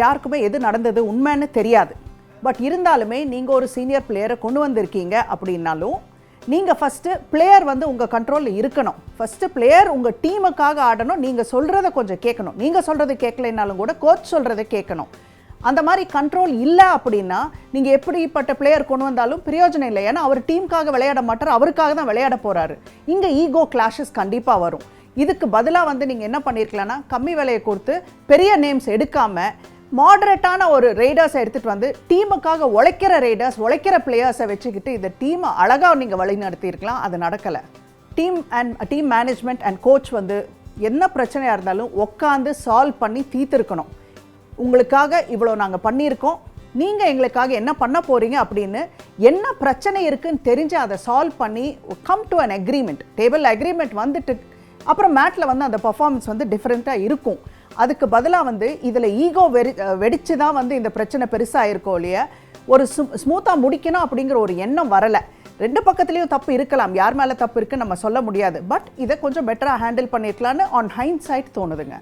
யாருக்குமே எது நடந்தது உண்மைன்னு தெரியாது. பட் இருந்தாலுமே நீங்கள் ஒரு சீனியர் பிளேயரை கொண்டு வந்திருக்கீங்க அப்படின்னாலும் நீங்கள் ஃபஸ்ட்டு பிளேயர் வந்து உங்கள் கண்ட்ரோலில் இருக்கணும். ஃபஸ்ட்டு பிளேயர் உங்கள் டீமுக்காக ஆடணும். நீங்கள் சொல்கிறத கொஞ்சம் கேட்கணும். நீங்கள் சொல்கிறது கேட்கலைனாலும் கூட கோச் சொல்கிறத கேட்கணும். அந்த மாதிரி கண்ட்ரோல் இல்லை அப்படின்னா நீங்கள் எப்படிப்பட்ட பிளேயர் கொண்டு வந்தாலும் பிரயோஜனம் இல்லை. ஏன்னா அவர் டீமுக்காக விளையாட மாட்டார். அவருக்காக தான் விளையாட போகிறாரு இங்கே ஈகோ கிளாஷஸ் கண்டிப்பாக வரும். இதுக்கு பதிலாக வந்து நீங்கள் என்ன பண்ணியிருக்கலாம்னா கம்மி விலையை கொடுத்து பெரிய நேம்ஸ் எடுக்காமல் மாடரேட்டான ஒரு ரைடர்ஸை எடுத்துகிட்டு வந்து டீமுக்காக உழைக்கிற ரைடர்ஸ் உழைக்கிற பிளேயர்ஸை வச்சுக்கிட்டு இந்த டீமை அழகாக நீங்கள் வழி நடத்தியிருக்கலாம் அது நடக்கலை. Team and team management and coach வந்து என்ன பிரச்சனையாக இருந்தாலும் உட்காந்து சால்வ் பண்ணி தீர்த்துருக்கணும். உங்களுக்காக இவ்வளோ நாங்கள் பண்ணியிருக்கோம். நீங்கள் எங்களுக்காக என்ன பண்ண போகிறீங்க அப்படின்னு என்ன பிரச்சனை இருக்குன்னு தெரிஞ்சு அதை சால்வ் பண்ணி come to an agreement table agreement வந்துட்டு அப்புறம் மேட்டில் வந்து அந்த பர்ஃபார்மன்ஸ் வந்து டிஃப்ரெண்ட்டாக இருக்கும். அதுக்கு பதிலாக வந்து இதில் ஈகோ வெறி வெடித்து தான் வந்து இந்த பிரச்சனை பெருசாக இருக்கோ இல்லையா? ஒரு ஸ்மூத்தாக முடிக்கணும் அப்படிங்கிற ஒரு எண்ணம் வரலை. ரெண்டு பக்கத்துலேயும் தப்பு இருக்கலாம். யார் மேலே தப்பு இருக்குன்னு நம்ம சொல்ல முடியாது. பட் இதை கொஞ்சம் பெட்டராக ஹேண்டில் பண்ணியிருக்கலான்னு ஆன் ஹைண்ட் சைட் தோணுதுங்க.